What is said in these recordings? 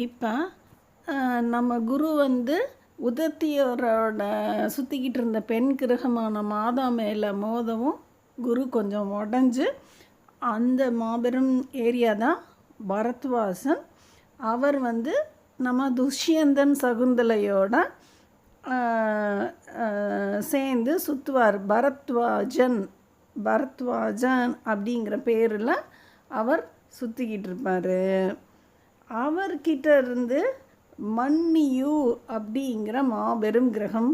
இப்போ நம்ம குரு வந்து உதத்தியரோட சுற்றிக்கிட்டு இருந்த பெண் கிரகமான மாதா மேலே மோதவும் குரு கொஞ்சம் உடஞ்சி அந்த மாபெரும் ஏரியா தான் பரத்வாசன். அவர் வந்து நம்ம துஷ்யந்தன் சகுந்தலையோட சேர்ந்து சுற்றுவார் பரத்வாஜன் பரத்வாஜன் அப்படிங்கிற பேரில் அவர் சுற்றிக்கிட்டு இருப்பார். அவர்கிட்ட இருந்து மண்ணியு அப்படிங்கிற மாபெரும் கிரகம்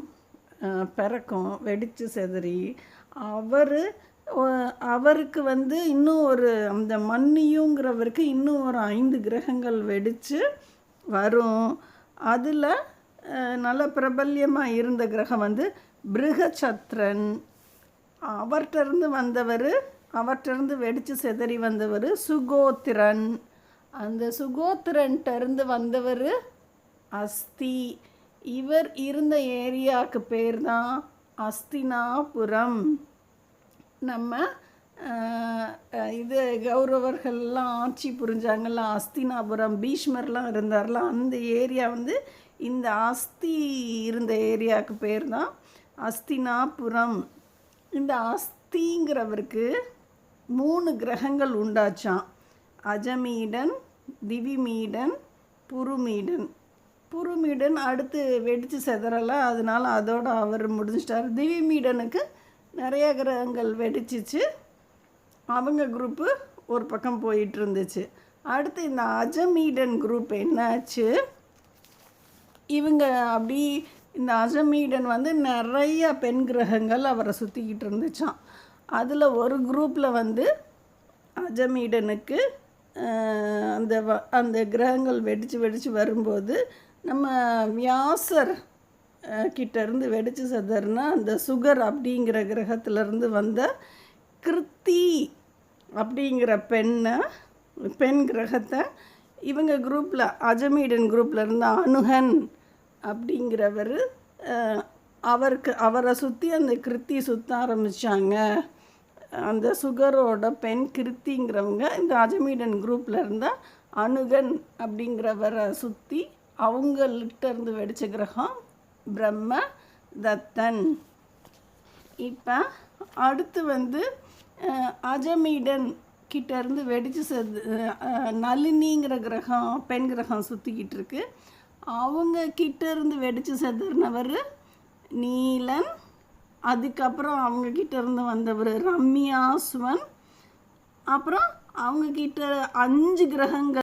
பிறக்கும் வெடித்து செதறி அவர் அவருக்கு வந்து இன்னும் ஒரு அந்த மன்னியுங்கிறவருக்கு இன்னும் ஒரு ஐந்து கிரகங்கள் வெடித்து வரும். அதில் நல்ல பிரபல்யமாக இருந்த கிரகம் வந்து பிருகச்சத்ரன் அவர்கிட்டருந்து வந்தவர் அவர்கிட்டருந்து வெடித்து செதறி வந்தவர் சுகோத்திரன். அந்த சுகோத்திரன்ட்ட இருந்து வந்தவர் அஸ்தி. இவர் இருந்த ஏரியாவுக்கு பேர் தான் அஸ்தினாபுரம். நம்ம இது கௌரவர்கள்லாம் ஆட்சி புரிஞ்சாங்கல்ல அஸ்தினாபுரம் பீஷ்மர்லாம் இருந்தார்ல அந்த ஏரியா வந்து இந்த அஸ்தி இருந்த ஏரியாவுக்கு பேர் தான் அஸ்தினாபுரம். இந்த அஸ்திங்கிறவருக்கு மூணு கிரகங்கள் உண்டாச்சாம். அஜமீடன் திவிமீடன் புருமீடன். புருமீடன் அடுத்து வெடித்து செதறலை அதனால் அதோட அவர் முடிஞ்சிட்டார். திவிமீடனுக்கு நிறைய கிரகங்கள் வெடிச்சிச்சு. அவங்க குரூப்பு ஒரு பக்கம் போயிட்டு இருந்துச்சு அடுத்து இந்த அஜமீடன் குரூப் என்னாச்சு? இவங்க அப்படி இந்த அஜமீடன் வந்து நிறைய பெண் கிரகங்கள் அவரை சுற்றிக்கிட்டு இருந்துச்சான் அதில் ஒரு குரூப்பில் வந்து அஜமீடனுக்கு அந்த வ- அந்த கிரகங்கள் வெடித்து வெடித்து வரும்போது நம்ம வியாசர் கிட்டேருந்து வெடித்து சதர்னா அந்த சுகர் அப்படிங்கிற கிரகத்திலேருந்து வந்த கிருத்தி அப்படிங்கிற பெண்ணை பெண் கிரகத்தை இவங்க குரூப்பில் அஜமீடன் குரூப்பில் இருந்த அனுகன் அப்படிங்கிறவர் அவருக்கு அவரை சுற்றி அந்த கிருத்தி சுற்ற ஆரம்பித்தாங்க அந்த சுகரோட பெண் கிருத்திங்கிறவங்க இந்த அஜமீடன் குரூப்பில் இருந்தால் அனுகன் அப்படிங்கிறவரை சுற்றி அவங்கள்ட்ட இருந்து வெடிச்ச கிரகம் பிரம்ம தத்தன். இப்போ அடுத்து வந்து அஜமீடன் கிட்ட இருந்து வெடிச்சு செது நளினிங்கிற கிரகம் பெண் கிரகம் சுற்றிக்கிட்டு இருக்கு. அவங்க கிட்ட இருந்து வெடிச்சு செதுறினவர் நீலன் அதுக்கப்புறம் அவங்க கிட்ட இருந்து வந்தவர் ரம்யா சுவன் அப்புறம் அவங்க கிட்ட அஞ்சு கிரகங்கள்